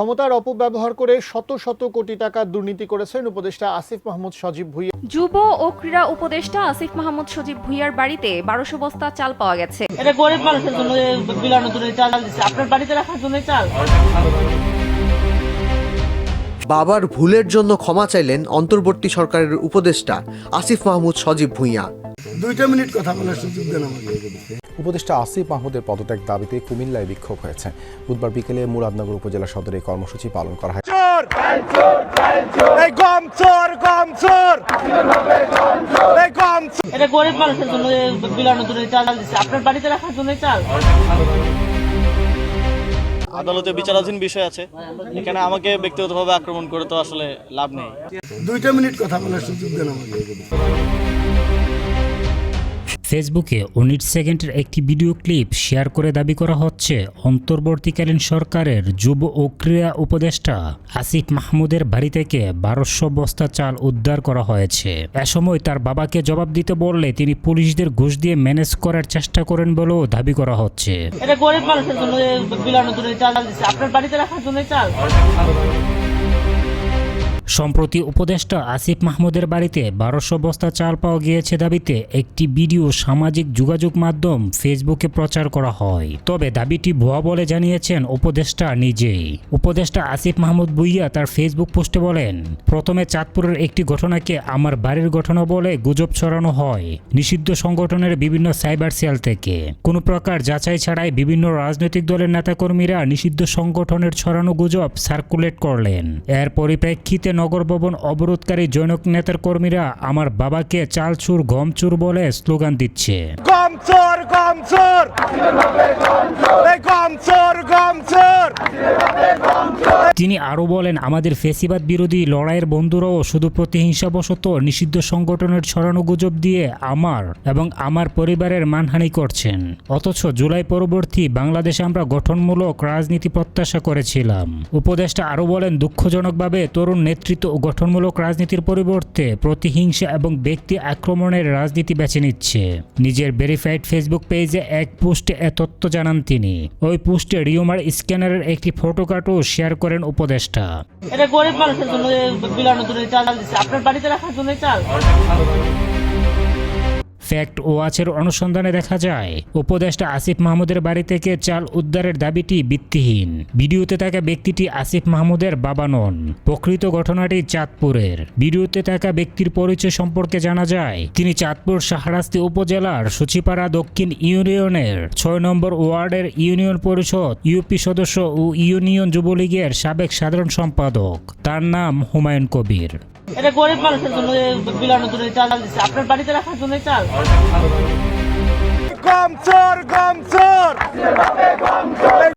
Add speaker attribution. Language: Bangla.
Speaker 1: ক্ষমতার অপব্যবহার করে শত শত কোটি টাকা দুর্নীতি করেছেন উপদেষ্টা আসিফ মাহমুদ সজীব ভুইয়া।
Speaker 2: যুব ও ক্রীড়া উপদেষ্টা আসিফ মাহমুদ সজীব ভুইয়ার বাড়িতে বারোশো বস্তা চাল পাওয়া গেছে।
Speaker 3: এটা গরিব মানুষের জন্য বিলানোর জন্য চাল দিচ্ছে। আপনার বাড়িতে রাখার জন্য চাল?
Speaker 4: বাবার ভুলের জন্য ক্ষমা চাইলেন অন্তর্বর্তী সরকারের উপদেষ্টা আসিফ মাহমুদ সজীব ভুঁইয়া।
Speaker 5: দুইটা মিনিট কথা বলার সুযোগ দেন আমাকে।
Speaker 6: উপদেষ্টা আসিফ মাহমুদের পদত্যাগ দাবিতে কুমিল্লায় বিক্ষোভ হয়েছে। বুধবার বিকেলে মুরাদনগর উপজেলা সদরে কর্মসূচি পালন করা হয়।
Speaker 3: এটা গরিব মানুষের জন্য বিলানোর জন্য চাল দিচ্ছে। আপনার বাড়িতে রাখার জন্য চাল?
Speaker 7: আদালতে বিচারাধীন বিষয় আছে। এখানে আমাকে ব্যক্তিগতভাবে আক্রমণ করে তো আসলে লাভ নেই।
Speaker 5: দুইটা মিনিট কথা বলার সুযোগ দেন আমাকে।
Speaker 8: ফেসবুকে উনিশ সেকেন্ডের একটি ভিডিও ক্লিপ শেয়ার করে দাবি করা হচ্ছে, অন্তর্বর্তীকালীন সরকারের যুব ও ক্রীড়া উপদেষ্টা আসিফ মাহমুদের বাড়ি থেকে বারোশো বস্তা চাল উদ্ধার করা হয়েছে। এ সময় তার বাবাকে জবাব দিতে বললে তিনি পুলিশদের ঘুষ দিয়ে ম্যানেজ করার চেষ্টা করেন বলেও দাবি করা হচ্ছে।
Speaker 3: এটা গরিব মানুষের জন্য চাল আপনার বাড়িতে রাখার জন্য চাল?
Speaker 8: সম্প্রতি উপদেষ্টা আসিফ মাহমুদের বাড়িতে বারোশো বস্তা চাল পাওয়া গিয়েছে দাবিতে একটি ভিডিও সামাজিক যোগাযোগ মাধ্যম ফেসবুকে প্রচার করা হয়। তবে দাবিটি ভুয়া বলে জানিয়েছেন উপদেষ্টা নিজেই। উপদেষ্টা আসিফ মাহমুদ বুইয়া তার ফেসবুক পোস্টে বলেন, প্রথমে চাঁদপুরের একটি ঘটনাকে আমার বাড়ির ঘটনা বলে গুজব ছড়ানো হয় নিষিদ্ধ সংগঠনের বিভিন্ন সাইবার সেল থেকে। কোনো প্রকার যাচাই ছাড়াই বিভিন্ন রাজনৈতিক দলের নেতাকর্মীরা নিষিদ্ধ সংগঠনের ছড়ানো গুজব সার্কুলেট করলেন। এর পরিপ্রেক্ষিতে নগর ভবন অবরোধকারী জৈনক নেতার কর্মীরা আমার বাবাকে চালচুর গমচুর বলে স্লোগান দিচ্ছে। তিনি আরও বলেন, আমাদের ফেসিবাদ বিরোধী লড়াইয়ের বন্ধুরাও শুধু প্রতিহিংসাবশত নিষিদ্ধ সংগঠনের ছড়ানো গুজব দিয়ে আমার এবং আমার পরিবারের মানহানি করছেন। অথচ জুলাই পরবর্তী বাংলাদেশে আমরা গঠনমূলক রাজনীতি প্রত্যাশা করেছিলাম। উপদেষ্টা আরও বলেন, দুঃখজনকভাবে তরুণ নেতৃত্ব ও গঠনমূলক রাজনীতির পরিবর্তে প্রতিহিংসা এবং ব্যক্তি আক্রমণের রাজনীতি বেছে নিচ্ছে। নিজের ভেরিফাইড ফেসবুক পেজে এক পোস্টে এ তথ্য জানান তিনি। ওই পোস্টে রিওমার স্ক্যানারের একটি ফটোকার্টও শেয়ার করেন উপদেষ্টা।
Speaker 3: এটা গরিব মানুষের জন্য বিলানোর জন্য চাল দিচ্ছে। আপনার বাড়িতে রাখার জন্য চাল?
Speaker 8: ফ্যাক্ট ওয়াচের অনুসন্ধানে দেখা যায়, উপদেষ্টা আসিফ মাহমুদের বাড়ি থেকে চাল উদ্ধারের দাবিটি ভিত্তিহীন। ভিডিওতে থাকা ব্যক্তিটি আসিফ মাহমুদের বাবা নন। প্রকৃত ঘটনাটি চাঁদপুরের। ভিডিওতে থাকা ব্যক্তির পরিচয় সম্পর্কে জানা যায়, তিনি চাঁদপুর শাহরাস্তি উপজেলার সুচিপাড়া দক্ষিণ ইউনিয়নের ছয় নম্বর ওয়ার্ডের ইউনিয়ন পরিষদ, ইউপি সদস্য ও ইউনিয়ন যুবলীগের সাবেক সাধারণ সম্পাদক। তার নাম হুমায়ুন কবির।
Speaker 3: এটা গরিব মানুষের জন্য বিলানোর জন্য চাল দিচ্ছে। আপনার বাড়িতে রাখার জন্য চাল? গম চোর গম চোর